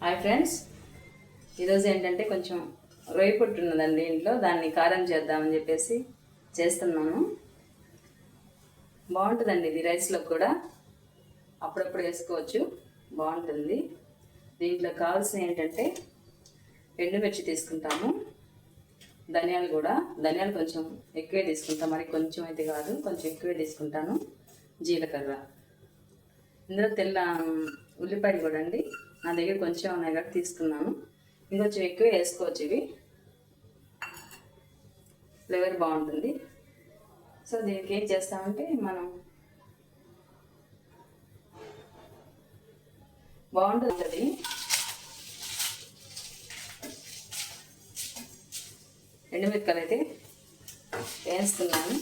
Hi friends ఈరోజు ఏంటంటే కొంచెం రొయ్య పొట్టు ఉన్నదండి ఇంట్లో. దాన్ని కారం చేద్దామని చెప్పేసి చేస్తున్నాను. బాగుంటుందండి ఇది రైస్లో కూడా. అప్పుడప్పుడు వేసుకోవచ్చు. బాగుంటుంది. దీంట్లో కావాల్సిన ఏంటంటే ఎండుమిర్చి తీసుకుంటాము. ధనియాలు కూడా. ధనియాలు కొంచెం ఎక్కువే తీసుకుంటాం. మరి కొంచెం అయితే కాదు. కొంచెం ఎక్కువే తీసుకుంటాను. జీలకర్ర. ఇందులో తెల్ల ఉల్లిపాయలు కూడా అండి. నా దగ్గర కొంచెం ఉన్నాయి కాబట్టి తీసుకున్నాను ఇంకొంచెం ఎక్కువ వేసుకోవచ్చు ఇవి. ఫ్లేవర్ బాగుంటుంది. సో దీనికి ఏం చేస్తామంటే మనం బాగుంటుంది. అది అయితే వేస్తున్నాను.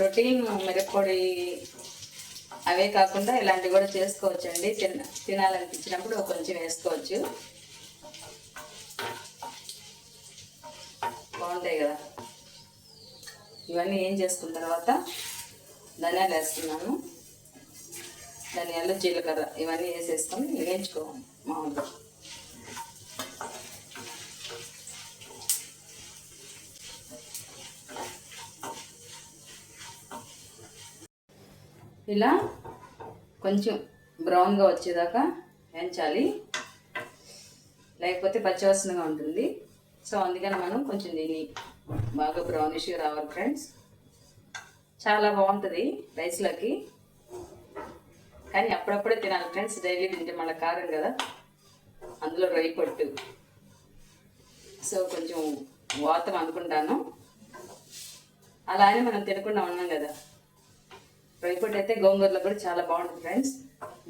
రొటీన్ మిరప్పొడి అవే కాకుండా ఇలాంటివి కూడా చేసుకోవచ్చు అండి తిన తినాలనిపించినప్పుడు కొంచెం వేసుకోవచ్చు. బాగుంటాయి కదా. ఇవన్నీ ఏం చేసుకున్న తర్వాత ధనియాలు వేస్తున్నాను. ధనియాలు జీలకర్ర ఇవన్నీ వేసేసుకొని వేయించుకోవాలి మామూలుగా. ఇలా కొంచెం బ్రౌన్గా వచ్చేదాకా వేయించాలి. లేకపోతే పచ్చివాసనగా ఉంటుంది. సో అందుకని మనం కొంచెం దీన్ని బాగా బ్రౌనిష్గా రావాలి ఫ్రెండ్స్. చాలా బాగుంటుంది రైస్లోకి. కానీ అప్పుడప్పుడే తినాలి ఫ్రెండ్స్. డైలీ తింటే మళ్ళీ కారం కదా. అందులో రొయ్యి పొట్టు. సో కొంచెం వాతం అనుకుంటాను. అలానే మనం తినకుండా ఉన్నాం కదా. రైపొట్టు అయితే గోంగూరలో కూడా చాలా బాగుంటుంది ఫ్రెండ్స్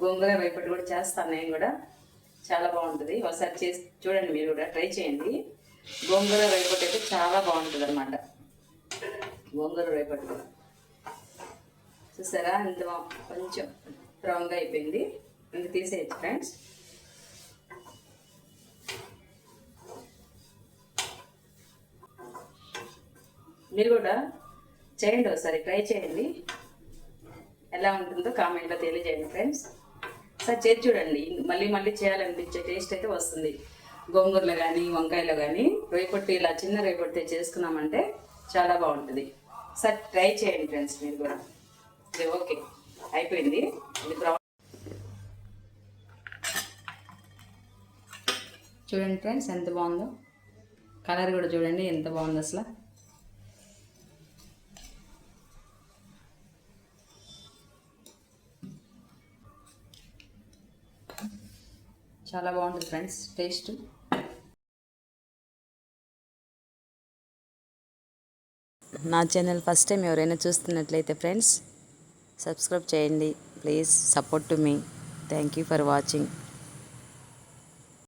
గోంగూర రైపొట్టు కూడా చేస్తాను నేను కూడా. చాలా బాగుంటుంది. ఒకసారి చేసి చూడండి మీరు కూడా ట్రై చేయండి. గోంగూర రైపొట్టు అయితే చాలా బాగుంటుంది అనమాట గోంగూర రైపొట్టు కూడా. చూసారా? ఇంత కొంచెం బ్రౌన్గా అయిపోయింది. ఇంక తీసేయచ్చు ఫ్రెండ్స్ మీరు కూడా చేయండి ఒకసారి ట్రై చేయండి. ఎలా ఉంటుందో కామెంట్లో తెలియజేయండి ఫ్రెండ్స్ సార్ చేసి చూడండి. మళ్ళీ మళ్ళీ చేయాలనిపించే టేస్ట్ అయితే వస్తుంది. గోంగూరలో కానీ వంకాయలో కానీ రేపొట్టి ఇలా చిన్న రేపొట్టి చేసుకున్నామంటే చాలా బాగుంటుంది. సార్ ట్రై చేయండి ఫ్రెండ్స్ మీరు కూడా. ఇది ఓకే అయిపోయింది. ఇది బ్రౌన్ చూడండి ఫ్రెండ్స్ ఎంత బాగుందో. కలర్ కూడా చూడండి ఎంత బాగుందో అసలు. చాలా బాగుంటుంది ఫ్రెండ్స్ టేస్ట్. నా ఛానల్ ఫస్ట్ టైం ఎవరైనా చూస్తున్నట్లయితే ఫ్రెండ్స్ సబ్స్క్రైబ్ చేయండి. Please support to me thank you for watching